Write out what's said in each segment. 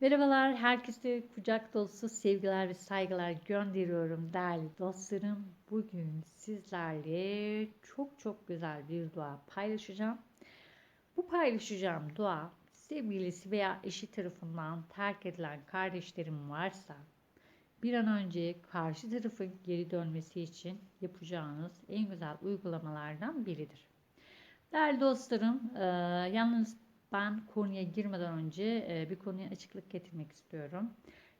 Merhabalar, herkese kucak dolusu sevgiler ve saygılar gönderiyorum değerli dostlarım. Bugün sizlerle çok çok güzel bir dua paylaşacağım. Bu paylaşacağım dua sevgilisi veya eşi tarafından terk edilen kardeşlerim varsa bir an önce karşı tarafın geri dönmesi için yapacağınız en güzel uygulamalardan biridir. Değerli dostlarım, yalnız ben konuya girmeden önce e, bir konuya açıklık getirmek istiyorum.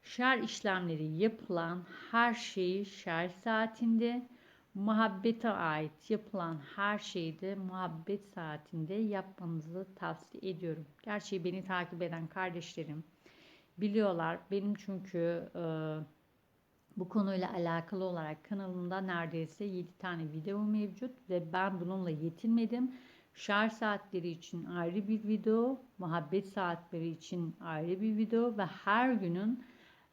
Şer işlemleri yapılan her şeyi şer saatinde, muhabbete ait yapılan her şeyi de muhabbet saatinde yapmanızı tavsiye ediyorum. Gerçi beni takip eden kardeşlerim biliyorlar. Benim çünkü e, bu konuyla alakalı olarak kanalımda neredeyse 7 tane video mevcut ve ben bununla yetinmedim Şarj saatleri için ayrı bir video, muhabbet saatleri için ayrı bir video ve her günün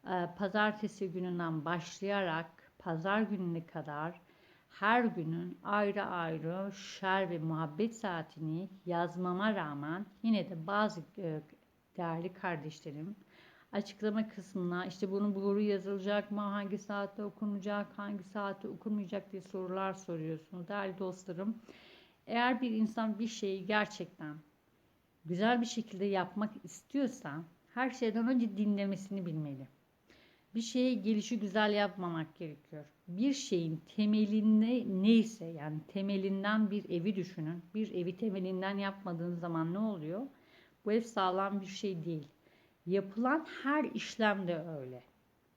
e, pazartesi gününden başlayarak pazar gününe kadar her günün ayrı ayrı şer ve muhabbet saatini yazmama rağmen yine de bazı e, değerli kardeşlerim açıklama kısmına işte bunun doğru yazılacak mı, hangi saatte okunacak, hangi saatte okunmayacak? diye sorular soruyorsunuz. Değerli dostlarım, eğer bir insan bir şeyi gerçekten güzel bir şekilde yapmak istiyorsa her şeyden önce dinlemesini bilmeli. Bir şeyi gelişi güzel yapmamak gerekiyor. Bir şeyin temelinde neyse yani temelinden bir evi düşünün. Bir evi temelinden yapmadığınız zaman ne oluyor? Bu ev sağlam bir şey değil. Yapılan her işlem de öyle.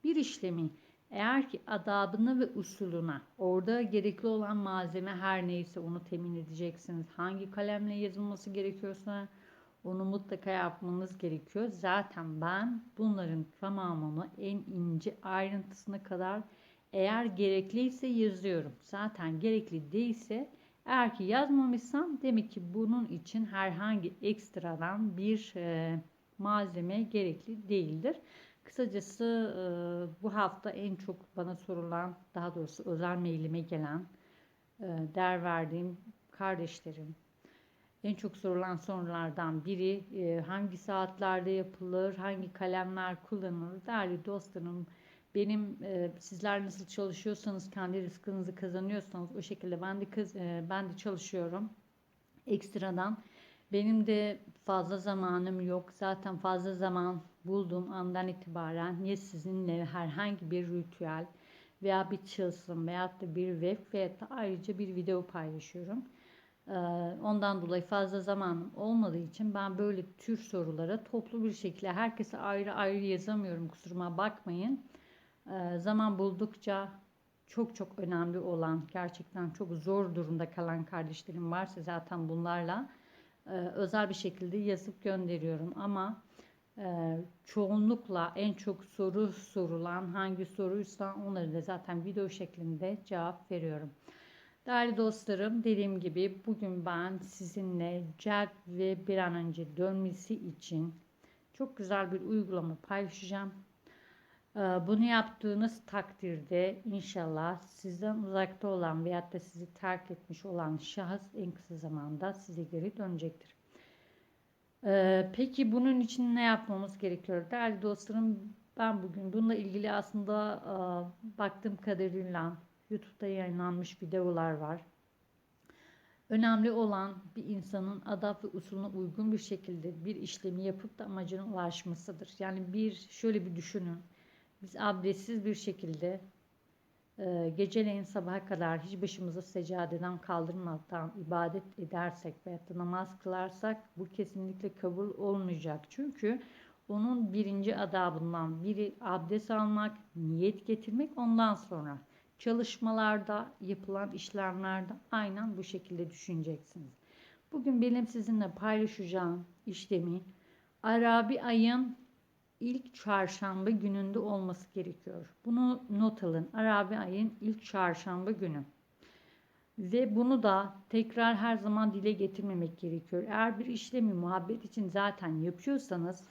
Bir işlemi eğer ki adabını ve usuluna, orada gerekli olan malzeme her neyse onu temin edeceksiniz. Hangi kalemle yazılması gerekiyorsa onu mutlaka yapmanız gerekiyor. Zaten ben bunların tamamını en ince ayrıntısına kadar eğer gerekliyse yazıyorum. Zaten gerekli değilse eğer ki yazmamışsam demek ki bunun için herhangi ekstradan bir e, malzeme gerekli değildir. Kısacası bu hafta en çok bana sorulan, daha doğrusu özel mailime gelen, e, değer verdiğim kardeşlerim. En çok sorulan sorulardan biri hangi saatlerde yapılır, hangi kalemler kullanılır? Değerli dostlarım, benim sizler nasıl çalışıyorsanız, kendi rızkınızı kazanıyorsanız o şekilde ben de ben de çalışıyorum. Ekstradan benim de fazla zamanım yok. Zaten fazla zaman bulduğum andan itibaren ya sizinle herhangi bir ritüel veya bir çılsım veya da bir web veya da ayrıca bir video paylaşıyorum. Ee, ondan dolayı fazla zamanım olmadığı için ben böyle tür sorulara toplu bir şekilde herkese ayrı ayrı yazamıyorum kusuruma bakmayın. Ee, zaman buldukça çok çok önemli olan gerçekten çok zor durumda kalan kardeşlerim varsa zaten bunlarla e, özel bir şekilde yazıp gönderiyorum ama e, çoğunlukla en çok soru sorulan hangi soruysa onları da zaten video şeklinde cevap veriyorum. Değerli dostlarım dediğim gibi bugün ben sizinle Jack ve bir an önce dönmesi için çok güzel bir uygulama paylaşacağım. Ee, bunu yaptığınız takdirde inşallah sizden uzakta olan veyahut da sizi terk etmiş olan şahıs en kısa zamanda size geri dönecektir. Ee, peki bunun için ne yapmamız gerekiyor? Değerli dostlarım ben bugün bununla ilgili aslında e, baktığım kadarıyla YouTube'da yayınlanmış videolar var. Önemli olan bir insanın adab ve usulüne uygun bir şekilde bir işlemi yapıp da amacına ulaşmasıdır. Yani bir şöyle bir düşünün. Biz abdestsiz bir şekilde e, geceleyin sabaha kadar hiç başımızı secadeden kaldırmadan ibadet edersek veya da namaz kılarsak bu kesinlikle kabul olmayacak. Çünkü onun birinci adabından biri abdest almak, niyet getirmek ondan sonra çalışmalarda yapılan işlemlerde aynen bu şekilde düşüneceksiniz. Bugün benim sizinle paylaşacağım işlemi Arabi ayın ilk çarşamba gününde olması gerekiyor. Bunu not alın. Arabi ayın ilk çarşamba günü. Ve bunu da tekrar her zaman dile getirmemek gerekiyor. Eğer bir işlemi muhabbet için zaten yapıyorsanız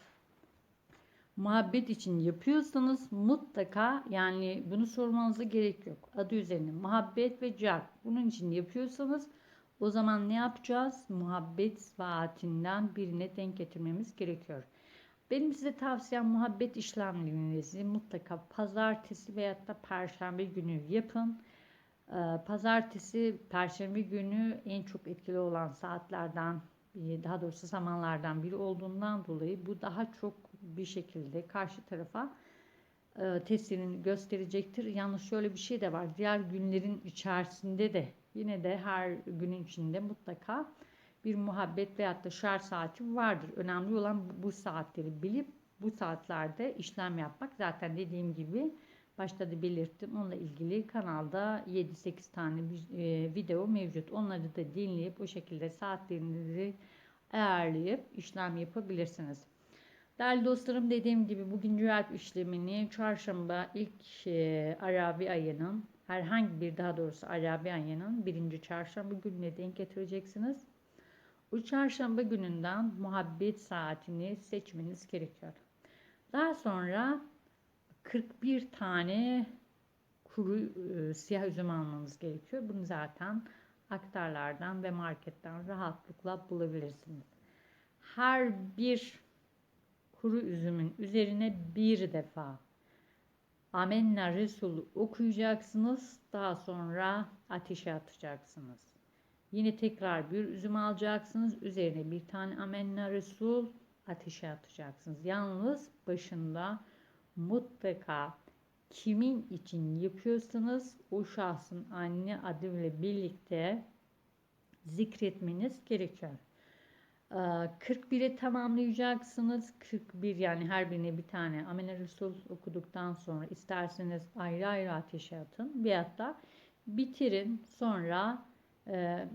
muhabbet için yapıyorsanız mutlaka yani bunu sormanıza gerek yok. Adı üzerine muhabbet ve car. Bunun için yapıyorsanız o zaman ne yapacağız? Muhabbet saatinden birine denk getirmemiz gerekiyor. Benim size tavsiyem muhabbet işlemlerinizi mutlaka pazartesi veyahut da perşembe günü yapın. Ee, Pazartesi, perşembe günü en çok etkili olan saatlerden, e, daha doğrusu zamanlardan biri olduğundan dolayı bu daha çok bir şekilde karşı tarafa e, tesirini gösterecektir. Yalnız şöyle bir şey de var. Diğer günlerin içerisinde de yine de her günün içinde mutlaka bir muhabbet veyahut da şarj saati vardır. Önemli olan bu saatleri bilip bu saatlerde işlem yapmak. Zaten dediğim gibi başta da belirttim. Onunla ilgili kanalda 7-8 tane e, video mevcut. Onları da dinleyip o şekilde saatlerinizi ayarlayıp işlem yapabilirsiniz. Değerli dostlarım dediğim gibi bugün cüret işlemini çarşamba ilk e, Arabi ayının herhangi bir daha doğrusu Arabi ayının birinci çarşamba gününe denk getireceksiniz. Bu çarşamba gününden muhabbet saatini seçmeniz gerekiyor. Daha sonra 41 tane kuru e, siyah üzüm almanız gerekiyor. Bunu zaten aktarlardan ve marketten rahatlıkla bulabilirsiniz. Her bir kuru üzümün üzerine bir defa Amenna Resul okuyacaksınız. Daha sonra ateşe atacaksınız. Yine tekrar bir üzüm alacaksınız. Üzerine bir tane Amenna Resul ateşe atacaksınız. Yalnız başında mutlaka kimin için yapıyorsanız o şahsın anne adıyla birlikte zikretmeniz gerekiyor. 41'e ee, tamamlayacaksınız. 41 yani her birine bir tane Amene Resul okuduktan sonra isterseniz ayrı ayrı ateşe atın. Veyahut da bitirin. Sonra e,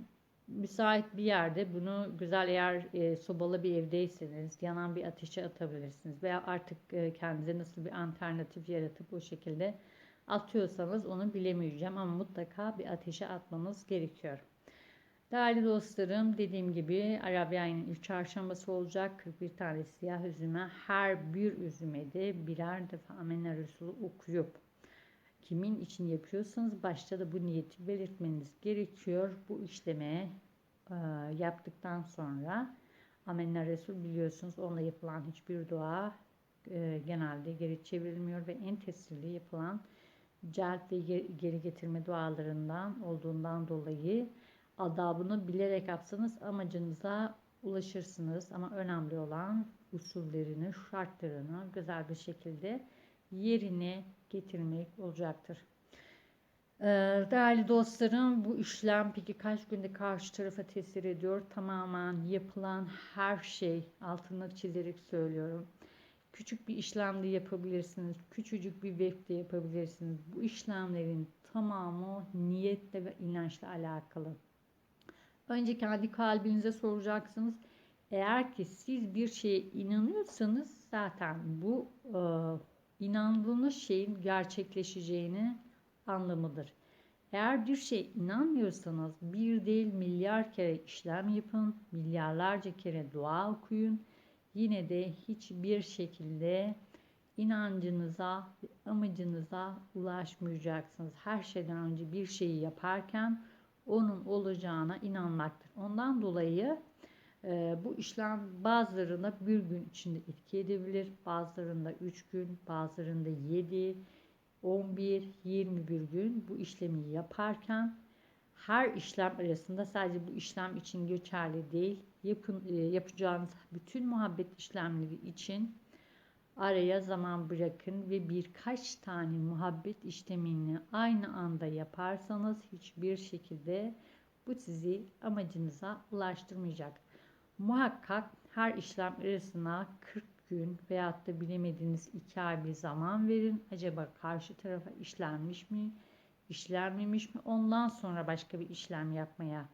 müsait bir yerde bunu güzel eğer e, sobalı bir evdeyseniz yanan bir ateşe atabilirsiniz. Veya artık e, kendinize nasıl bir alternatif yaratıp o şekilde atıyorsanız onu bilemeyeceğim ama mutlaka bir ateşe atmanız gerekiyor. Değerli dostlarım dediğim gibi Arabi ayının ilk çarşambası olacak. 41 tane siyah üzüme her bir üzüme de birer defa Amenna Resulü okuyup kimin için yapıyorsanız başta da bu niyeti belirtmeniz gerekiyor. Bu işleme e, yaptıktan sonra Amenna Resul biliyorsunuz onunla yapılan hiçbir dua e, genelde geri çevrilmiyor ve en tesirli yapılan celp ve geri getirme dualarından olduğundan dolayı adabını bilerek yapsanız amacınıza ulaşırsınız. Ama önemli olan usullerini, şartlarını güzel bir şekilde yerine getirmek olacaktır. Ee, değerli dostlarım bu işlem peki kaç günde karşı tarafa tesir ediyor? Tamamen yapılan her şey altına çizerek söylüyorum. Küçük bir işlemde yapabilirsiniz. Küçücük bir webde yapabilirsiniz. Bu işlemlerin tamamı niyetle ve inançla alakalı. Önce kendi kalbinize soracaksınız. Eğer ki siz bir şeye inanıyorsanız zaten bu e, inandığınız şeyin gerçekleşeceğini anlamıdır. Eğer bir şey inanmıyorsanız bir değil milyar kere işlem yapın, milyarlarca kere dua okuyun. Yine de hiçbir şekilde inancınıza, amacınıza ulaşmayacaksınız. Her şeyden önce bir şeyi yaparken onun olacağına inanmaktır. Ondan dolayı e, bu işlem bazılarında bir gün içinde etki edebilir, bazılarında 3 gün, bazılarında 7, 11, 21 gün bu işlemi yaparken her işlem arasında sadece bu işlem için geçerli değil, yapın, e, yapacağınız bütün muhabbet işlemleri için araya zaman bırakın ve birkaç tane muhabbet işlemini aynı anda yaparsanız hiçbir şekilde bu sizi amacınıza ulaştırmayacak. Muhakkak her işlem arasına 40 gün veyahut da bilemediğiniz 2 ay bir zaman verin. Acaba karşı tarafa işlenmiş mi, işlenmemiş mi? Ondan sonra başka bir işlem yapmaya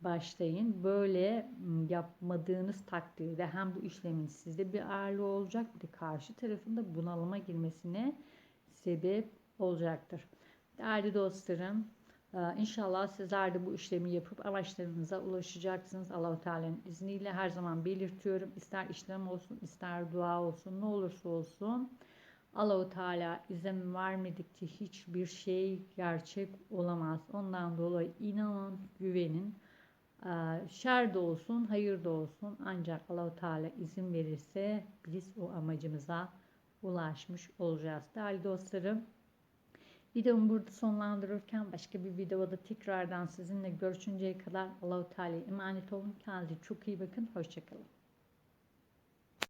başlayın. Böyle yapmadığınız takdirde hem bu işlemin sizde bir ağırlığı olacak bir de karşı tarafında bunalıma girmesine sebep olacaktır. Değerli dostlarım, inşallah sizler de bu işlemi yapıp amaçlarınıza ulaşacaksınız. Allahu Teala'nın izniyle her zaman belirtiyorum. İster işlem olsun, ister dua olsun, ne olursa olsun. Allahu Teala izin vermedikçe hiçbir şey gerçek olamaz. Ondan dolayı inanın, güvenin Ee, şer de olsun, hayır da olsun ancak Allahu Teala izin verirse biz o amacımıza ulaşmış olacağız. Değerli dostlarım, videomu burada sonlandırırken başka bir videoda tekrardan sizinle görüşünceye kadar Allahu Teala'ya emanet olun. Kendinize çok iyi bakın. Hoşçakalın.